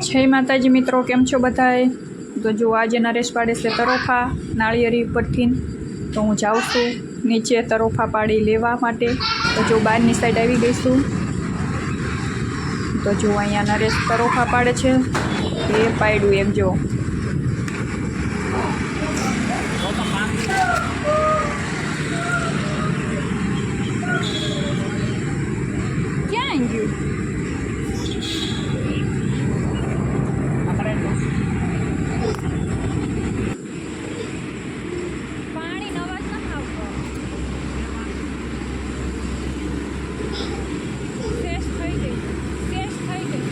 જય માતાજી મિત્રો, કેમ છો બધાએ? તો જો આજે નરેશ પાડે છે તરોફા નાળિયેરી ઉપરથી. તો હું જાઉં છું નીચે તરોફા પાડી લેવા માટે. તો જો બહારની સાઈડ આવી ગઈશું. તો જો અહીંયા નરેશ તરોફા પાડે છે. એ પાડ્યું એક જો ક્યાં ગયું પાણી નવા જ નથી આવતો ફ્રેશ થઈ ગઈ ફ્રેશ થઈ ગઈ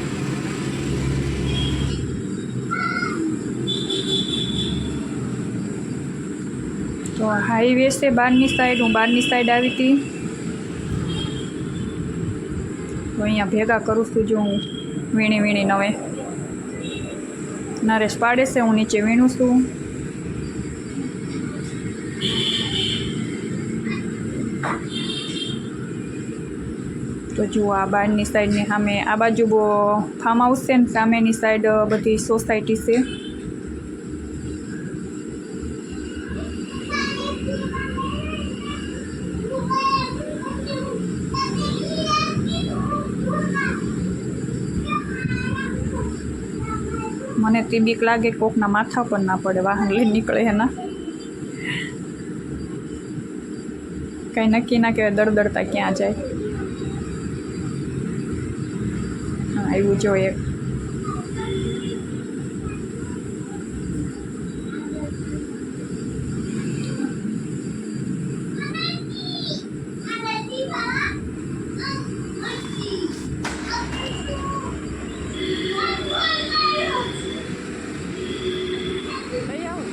હાઈવે છે બહારની સાઈડ હું બહારની સાઈડ આવી હતી. તો અહીંયા ભેગા કરું છું જો હું વીણી વીણી નવે નરેશ પાડે છે, હું નીચે વીણું છું. તો જુઓ આ બહારની સાઈડની સામે, આ બાજુ બહુ ફાર્મ હાઉસ છે ને, સામેની સાઈડ બધી સોસાયટી છે. મને તે બીક લાગે, કોકના માથા પર ના પડે, વાહન લઈને નીકળે એના. કંઈ નક્કી ના કહેવાય, દળદળતા ક્યાં જાય. આવ્યું જો એક લઈ આવું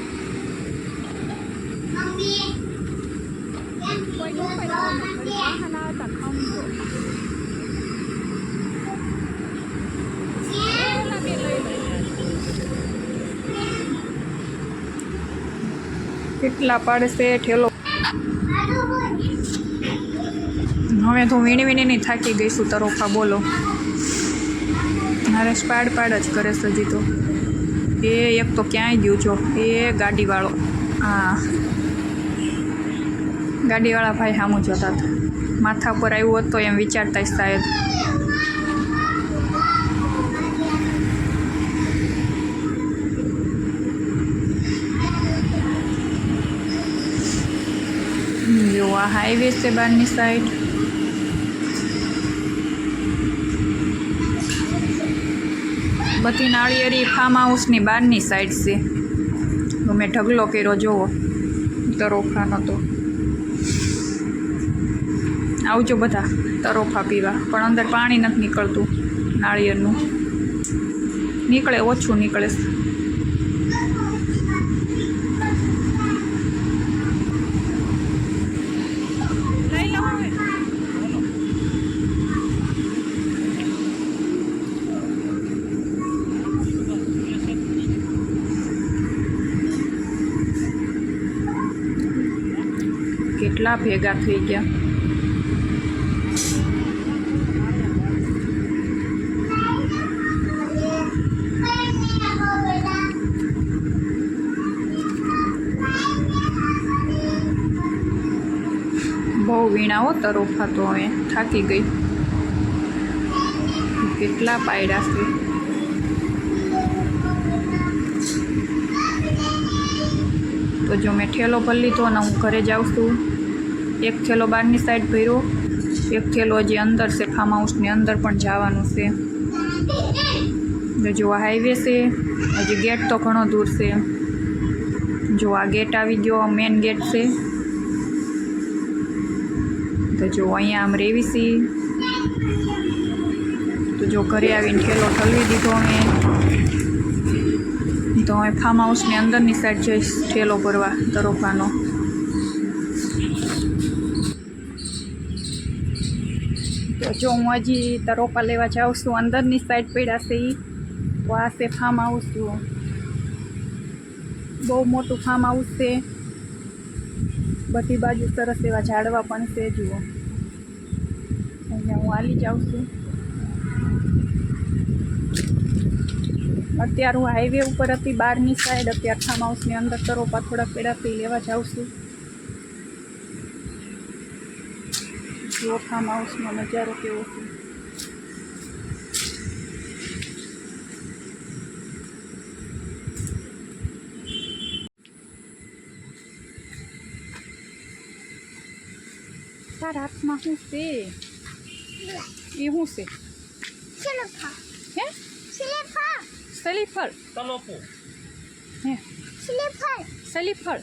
કોઈ નું પહેરાવાનું વળી વાહન આવતા ખંભો એલા બે લઈ લઈ કેટલા પાડશે ઠેલો. હવે તો વીણી વીણીની થાકી ગઈ છું તરોફા બોલો. નરેશ પાડ પાડ જ કરે છે હજી તો. એ એક તો ક્યાંય ગયું છો? એ ગાડીવાળો. હા. ગાડીવાળા ભાઈ સામું જોતા હતા. માથા પર આવ્યું હોત એમ વિચારતા શાયદ જો હાઈવે છે બહારની સાઈડ બધી નાળિયેરી ફાર્મ હાઉસની બહારની સાઈડ છે. મેં ઢગલો કર્યો જોવો તરોફાનો તો. આવજો બધા તરોફા પીવા. પણ અંદર પાણી નથી નીકળતું નાળિયેરનું. નીકળે, ઓછું નીકળે. કેટલા ભેગા થઈ ગયા બહુ વીણાઓ તરોફા તો હવે. થાકી ગઈ. કેટલા પાયડા છે. તો જો મેં ઠેલો ભરી લીધો અને હું ઘરે જાઉં છું. એક થેલો બહારની સાઈડ ભર્યો. એક થેલો હજી અંદર છે ફાર્મ હાઉસની અંદર પણ જવાનું છે. જો આ હાઈવે છે, હજી ગેટ તો ઘણો દૂર છે. જો આ ગેટ આવી ગયો મેન ગેટ છે. તો જો અહીંયા આમ રેવી સી તો જો ઘરે આવીને ઠેલો ઠલવી દીધો અમે. તો હવે ફાર્મ હાઉસની અંદરની સાઈડ જઈશ ઠેલો ભરવા તરોફાનો જો હું હજી તરોપા લેવા જાઉં છું, અંદરની સાઈડ પડ્યા ઈ. તો આ છે ફાર્મ હાઉસ જુઓ. બહુ મોટું ફાર્મ હાઉસ છે. બધી બાજુ સરસ એવા ઝાડવા પણ છે, જુઓ. અહીંયા હું હાલી જાઉં છું. અત્યારે હું હાઈવે ઉપર હતી બહારની સાઈડ અત્યારે ફાર્મ હાઉસની અંદર તરોપા થોડા પેડાથી લેવા જાઉં છું. જુઓ ફાર્મ હાઉસનો નજારો કેવો છે. તારા હાથમાં શું છે? એ શું છે. હે. સલીફળ હે. સલીફળ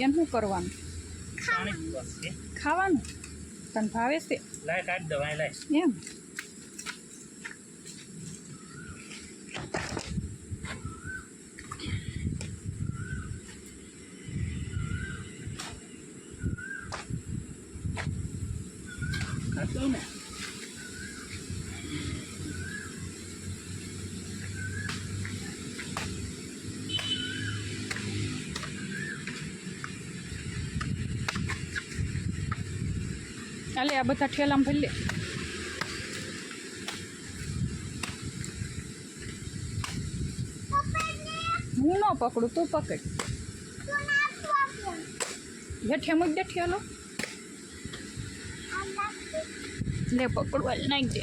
એમ શું કરવાનું? છે. ખાવાનું? તને ભાવે છે લાય કાઢ દવાઈ લાય એમ ખાતો ને ચાલે આ બધા ઠેલામાં ભરી લે. હું ન પકડું તું પકડ. હેઠે મૂક દે ઠેલો. લે પકડવા નાખી દે.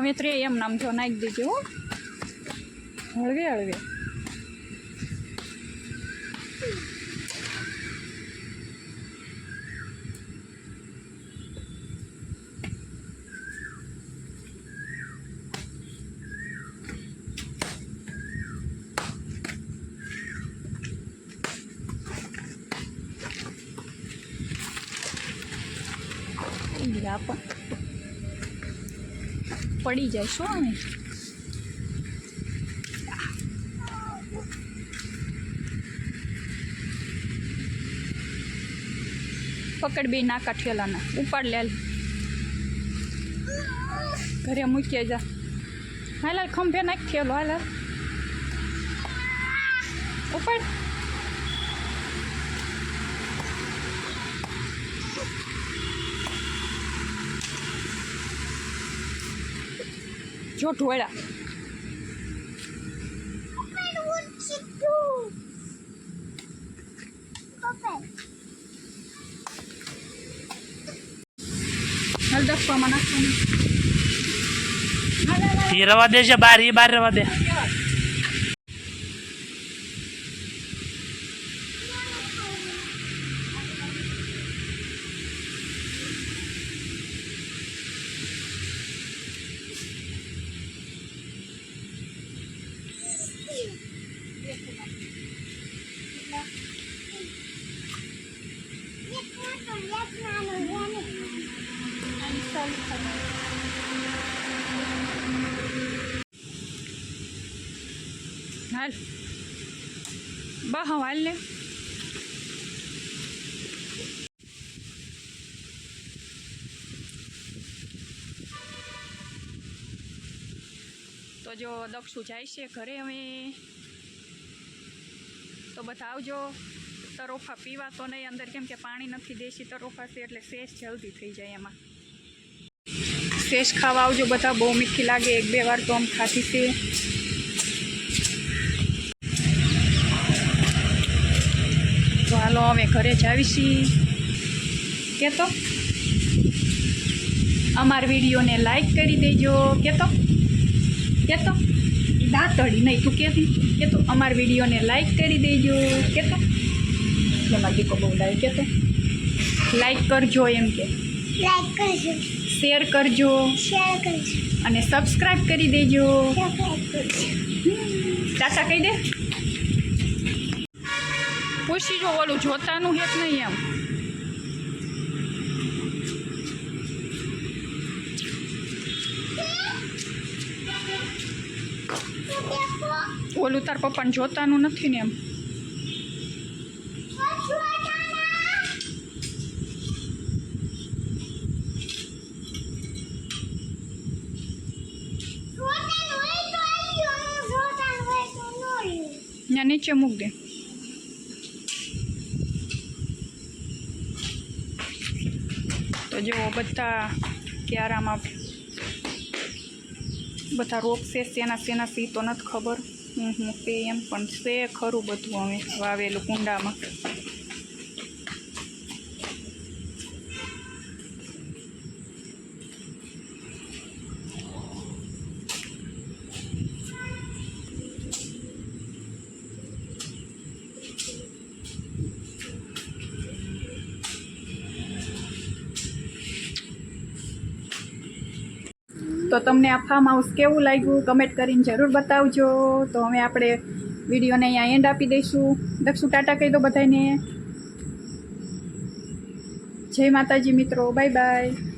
હવે ત્રે એમ નામ જો નાખી દેજો હળવે હળવે. પડી જાય, શું ને પકડ બે ના ઠેલાના ઉપાડ લે ઘરે મૂકી જા. હાલ ખંભે નાખ હાલ ઉપાડ જો ઢોળા રવા દે છે બાર એ બાર રવા દે. હાલ. બા, હા, હાલ ને. તો જો દક્ષુ જાય છે ઘરે હવે. તો બધા આવજો. તરોફા પીવા તો નહીં, અંદર કેમ કે પાણી નથી દેશી તરોફા છે, એટલે શેષ જલ્દી થઈ જાય એમાં. શેષ ખાવા આવજો બધા, બહુ મીઠી લાગે, એક બે વાર તો આમ ખાધી છે. હાલો અમે ઘરે જ આવીશી. કેતો? અમાર વિડીયોને લાઈક કરી દેજો. કેતો? કેતો? દાંતડી નહીં તું કેતી. કેતો અમાર વિડીયોને લાઈક કરી દેજો. કેતો? એમાં દીકો બહુ લાઈક કેતો? લાઈક કરજો એમ કે. લાઈક કરજો. શેર કરજો. શેર કરજો. અને સબસ્ક્રાઈબ કરી દેજો. ચાચા કહી દે. પૂછી જો ઓલું જોતાનું હેત નહીં એમ. ઓલું તાર પપ્પાને જોતાનું નથી ને એમ. ત્યાં નીચે મૂક દે. જો બધા ક્યારામાં બધા રોગ છે, શેના શેના સી તો નથી ખબર. હું હું તે એમ પણ છે ખરું બધું હવે વાવેલું કુંડામાં. તો તમને આ ફાર્મ હાઉસ કેવું લાગ્યું? કમેન્ટ કરીને જરૂર બતાવજો. તો હવે આપણે વિડીયોને અહીંયા એન્ડ આપી દઈશું. દક્ષુ ટાટા કહી દો બધાને જય માતાજી મિત્રો. Bye bye